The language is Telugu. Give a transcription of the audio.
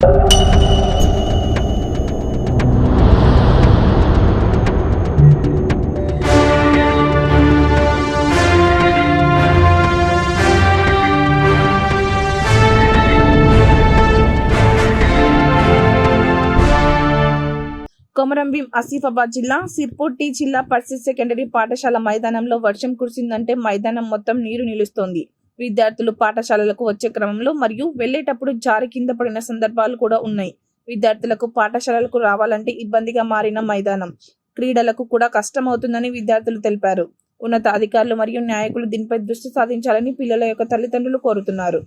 కొమరంభీం ఆసిఫాబాద్ జిల్లా సిర్పూర్ టీ జిల్లా పరిషత్ సెకండరీ పాఠశాల మైదానంలో వర్షం కురిసిందంటే మైదానం మొత్తం నీరు నిలుస్తోంది. విద్యార్థులు పాఠశాలలకు వచ్చే క్రమంలో మరియు వెళ్ళేటప్పుడు జారి కింద పడిన సందర్భాలు కూడా ఉన్నాయి. విద్యార్థులకు పాఠశాలలకు రావాలంటే ఇబ్బందిగా మారిన మైదానం. క్రీడలకు కూడా కష్టమవుతుందని విద్యార్థులు తెలిపారు. ఉన్నత అధికారులు మరియు నాయకులు దీనిపై దృష్టి సాధించాలని పిల్లల యొక్క తల్లిదండ్రులు కోరుతున్నారు.